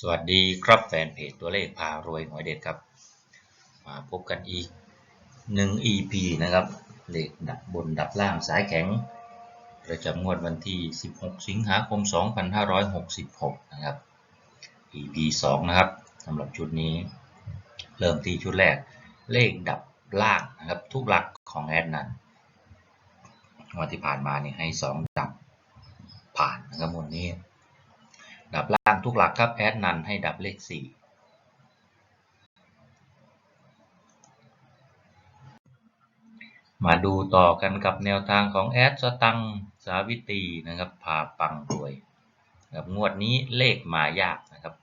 สวัสดีครับแฟนเพจตัวเลขพารวยหวยเด็ดครับ มาพบกันอีกหนึ่ง EP นะครับเลขดับบนดับล่างสายแข็ง ประจำงวดวันที่ 16 สิงหาคม 2566 นะครับ EP 2 นะครับสำหรับชุดนี้ เริ่มที่ชุดแรกเลขดับล่างนะครับ ทุกหลักของแอดนั้นวันที่ผ่านมานี่ให้ 2 ดับผ่านนะครับวันนี้ ดับล่างทุกหลักครับแอดนันให้ดับเลข 4 มาดูต่อกันกับแนวทางของแอดสตังสาวิตีนะครับพาปังรวยกับงวดนี้เลขมายากนะครับ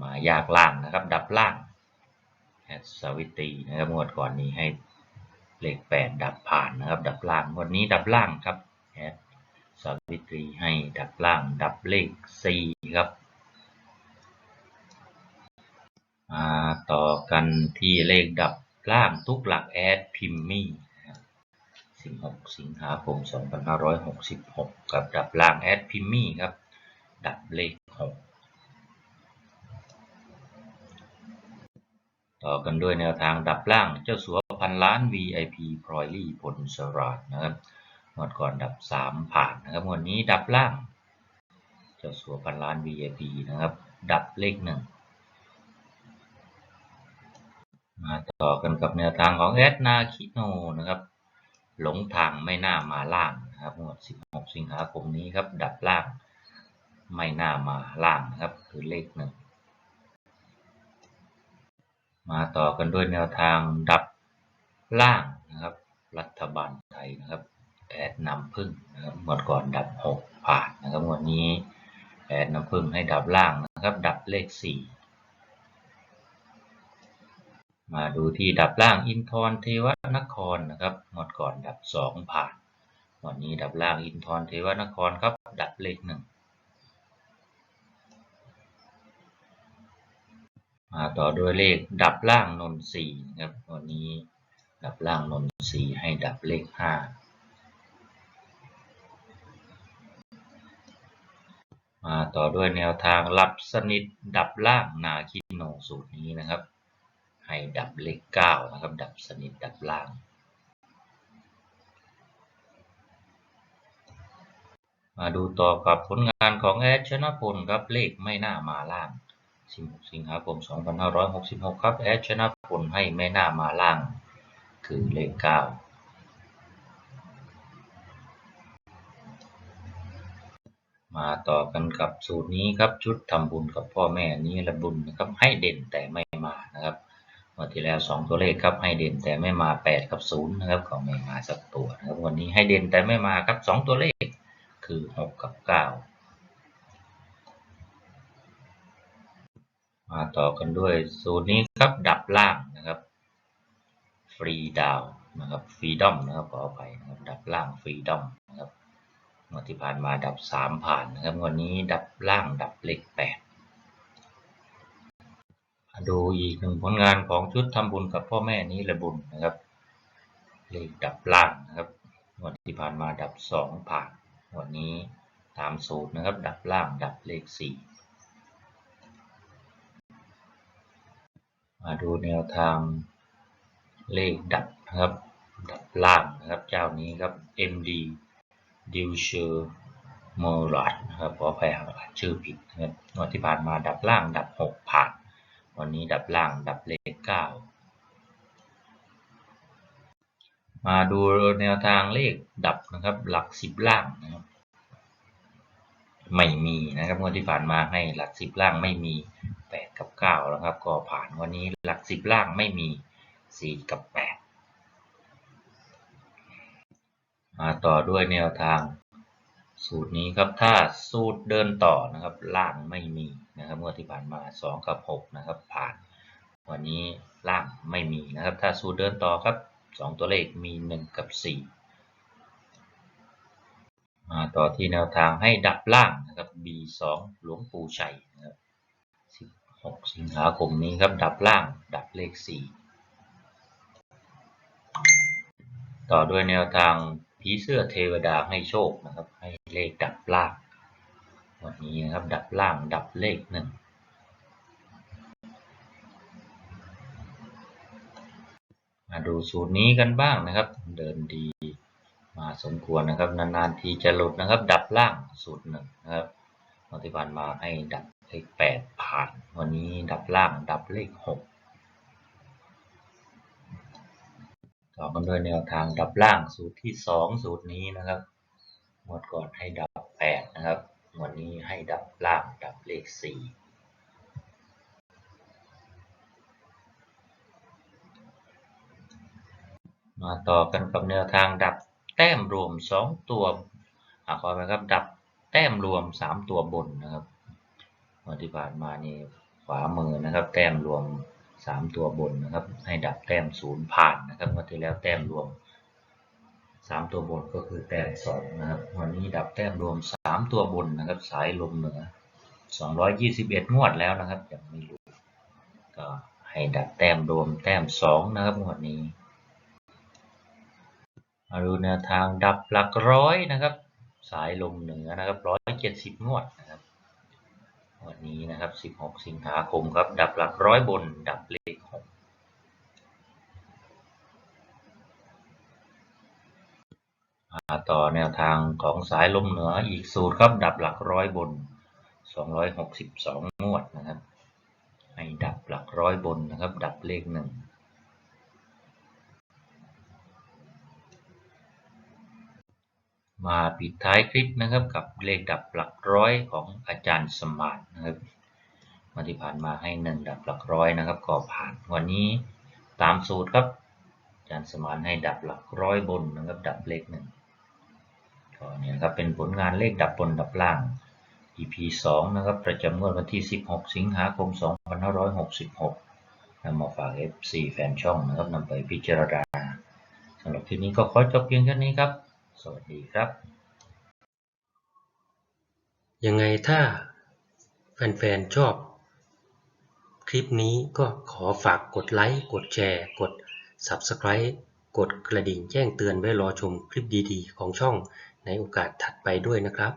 มายากล่างนะครับดับล่างแอดสาวิตีนะครับงวดก่อนนี้ให้เลข 8 ดับผ่านนะครับดับล่างงวดนี้ดับล่างครับแอด สาวิตรีให้ดับล่างดับเลข 4 ครับ มาต่อกันที่เลขดับล่างทุกหลักแอดพิมมี่16 สิงหาคม 2566 กับดับล่างแอดพิมมี่ครับ ดับเลข 6 ต่อกันด้วยแนวทางดับล่างเจ้าสัวพันล้าน VIP พรอยลี่ผลสราดนะครับ งวดก่อนดับ3ผ่านนะครับงวดนี้ดับล่าง เจ้าสัวพันล้าน VIP นะครับ ดับเลข1มาต่อกันกับแนวทางของแอดนาคิโนนะครับ หลงทางไม่น่ามาล่างนะครับงวด 16 สิงหาคมนี้ครับ ดับล่าง ไม่น่ามาล่างนะครับ คือเลขหนึ่งมาต่อกันด้วยแนวทางดับล่างนะครับ รัฐบาลไทยนะครับ แอดนำพึ่งนะครับงวดก่อนดับ 6 ผ่านนะครับงวดนี้แอดนำพึ่งให้ดับล่างนะครับ ดับเลข 4 มาดูที่ดับล่างอินทรเทวนครนะครับงวดก่อนดับ 2 ผ่านวันนี้ดับล่างอินทรเทวนครครับ ดับเลข 1มาต่อด้วยเลขดับล่างนนทรีย์นะครับวันนี้ดับล่างนนทรีให้ดับเลข5 มาต่อด้วยแนวทางรับสนิทดับล่างนาคิโนสูตรนี้นะครับ ให้ดับเลข9นะครับ ดับสนิทดับล่าง มาดูต่อกับผลงานของแอดชนะพลครับเลขไม่น่ามาล่าง 16 สิงหาคม 2566 ครับแอดชนะพลให้ไม่น่ามาล่าง คือเลข9 มาต่อกันกับสูตรนี้ครับชุดทำบุญกับพ่อแม่นี้ละบุญนะครับให้เด่นแต่ไม่มานะครับวันที่แล้ว 2 ตัวเลขครับให้เด่นแต่ไม่มา 8 กับ0นะครับก็ไม่มาสักตัวนะครับวันนี้ให้เด่นแต่ไม่มาครับ 2 ตัวเลขคือ 6 กับ 9 มาต่อกันด้วยสูตรนี้ครับดับล่างนะครับฟรีดาวนะครับฟรีดอมนะครับขออภัยนะครับดับล่างฟรีดอมนะครับ งวดที่ผ่านมาดับ 3 ผ่านนะครับวันนี้ดับล่างดับเลข8มาดูอีกหนึ่งผลงานของชุดทำบุญกับพ่อแม่นี้ละบุญนะครับเลขดับล่างนะครับงวดที่ผ่านมาดับ 2 ผ่านวันนี้ตามสูตรนะครับ ดับล่างดับเลข 4 มาดูแนวทางเลขดับนะครับ ดับล่างนะครับ เจ้านี้ครับ MD d i l s h e r m o r a t นะครับขออภัยหากชื่อผิดนะครับวันที่ผ่านมาดับล่างดับ 6 ผ่าน วันนี้ดับล่างดับเลข 9 มาดูแนวทางเลขดับนะครับหลัก 10 ล่างนะครับไม่มีนะครับงวดที่ผ่านมาให้หลัก 10 ล่างไม่มี 8 กับ 9 แล้วครับ ก็ผ่านวันนี้หลัก 10 ล่างไม่มี 4 กับ 8 มาต่อด้วยแนวทาง สูตรนี้ครับถ้าสูตรเดินต่อนะครับล่างไม่มีนะครับงวดที่ผ่านมา 2 กับ 6 นะครับ ผ่าน วันนี้ล่างไม่มีนะครับ ถ้าสูตรเดินต่อครับ 2 ตัวเลขมี 1 กับ 4 มาต่อที่แนวทางให้ดับล่างนะครับ B2 หลวงปู่ชัยนะครับ16สิงหาคมนี้ครับดับล่างดับเลข 4 ต่อด้วยแนวทาง ผีเสื้อเทวดาให้โชคนะครับ ให้เลขดับล่าง วันนี้นะครับ ดับล่างดับเลขหนึ่งมาดูสูตรนี้กันบ้างนะครับ เดินดีมาสมควรนะครับ นานๆทีจะหลุดนะครับ ดับล่างสูตรหนึ่งนะครับปฏิบัติมาให้ดับเลขแปดผ่าน วันนี้ดับล่างดับเลขหก ต่อกันด้วยแนวทางดับล่างสูตรที่สองสูตรนี้นะครับงวดก่อนให้ดับแปดนะครับวันนี้ให้ดับล่างดับเลขสี่มาต่อกันกับแนวทางดับแต้มรวม 2 ตัวอาขอไปครับดับแต้มรวม 3 ตัวบนนะครับวันที่ผ่านมานี่ขวามือนะครับ แต้มรวม 3ตัวบนนะครับ ให้ดับแต้มศูนย์ผ่านนะครับวันที่แล้วแต้มรวม3ตัวบนก็คือแต้ม2นะครับ วันนี้ดับแต้มรวม3ตัวบนนะครับ สายลมเหนือ221งวดแล้วนะครับยังไม่รู้ก็ให้ดับแต้มรวมแต้ม2นะครับงวดนี้มาดูแนวทางดับหลักร้อยนะครับ สายลมเหนือนะครับร้อยเจ็ดสิบงวดนะครับ วันนี้นะครับ 16 สิงหาคมครับ ดับหลักร้อยบน ดับเลขหกมาต่อแนวทางของสายลมเหนืออีกสูตรครับ ดับหลักร้อยบน 262งวดนะครับ ให้ดับหลักร้อยบนนะครับ ดับเลขหนึ่ง มาปิดท้ายคลิปนะครับ กับเลขดับหลักร้อยของอาจารย์สมานนะครับมาที่ผ่านมาให้หนึ่งดับหลักร้อยนะครับ ก็ผ่านวันนี้ตามสูตรครับ อาจารย์สมานให้ดับหลักร้อยบนนะครับ ดับเลขหนึ่งก็เนี่ยครับเป็นผลงานเลขดับบนดับล่าง EP 2 นะครับ ประจำงวดวันที่ 16 สิงหาคม 2566นำมาฝาก FC แฟนช่องนะครับนำไปพิจารณาสำหรับคลิปนี้ก็ขอจบเพียงแค่นี้ครับ สวัสดีครับ ยังไงถ้าแฟนๆชอบ คลิปนี้ก็ขอฝากกดไลค์ กดแชร์ กด Subscribe กดกระดิ่งแจ้งเตือนไว้รอชมคลิปดีๆ ของช่องในโอกาสถัดไปด้วยนะครับ